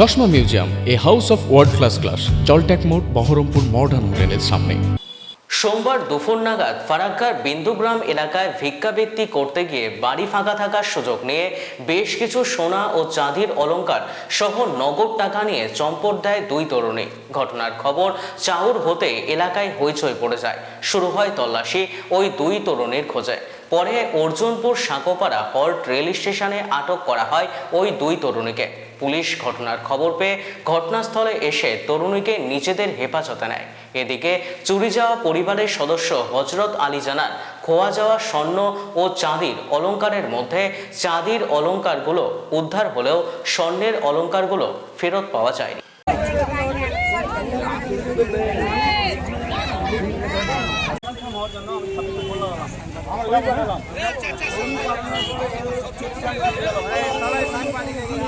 চশমা museum, a house of world class class জলট্যাক মোড়, Baharampur modern হোটেলের সামনে। সোমবার দুপুর নাগাদ ফারাক্কার বিন্দুগ্রাম এলাকায় ভিক্ষাবৃত্তি করতে গিয়ে বাড়ি ফাঁকা থাকার সুযোগ নিয়ে বেশ কিছু সোনা ও চাঁদির অলঙ্কার সহ নগদ টাকা নিয়ে চম্পট দেয় দুই তরুণী। ঘটনার খবর চাউর হতে এলাকায় হইচই পড়ে যায়। শুরু হয় তল্লাশি ওই দুই তরুণীর খোঁজে। পরে অর্জুনপুর সাঁকোপাড়া হল্ট রেল স্টেশনে আটক করা হয় ওই দুই তরুণীকে। পুলিশ ঘটনার খবর পেয়ে ঘটনাস্থলে এসে তরুণীকে নিজেদের হেফাজতে নেয়। এদিকে চুরি যাওয়া পরিবারের সদস্য হজরত আলী জানান, খোয়া যাওয়া স্বর্ণ ও চাঁদির অলংকারের মধ্যে চাঁদির অলংকারগুলো উদ্ধার হলেও স্বর্ণের অলংকারগুলো ফেরত পাওয়া যায়নি। সবই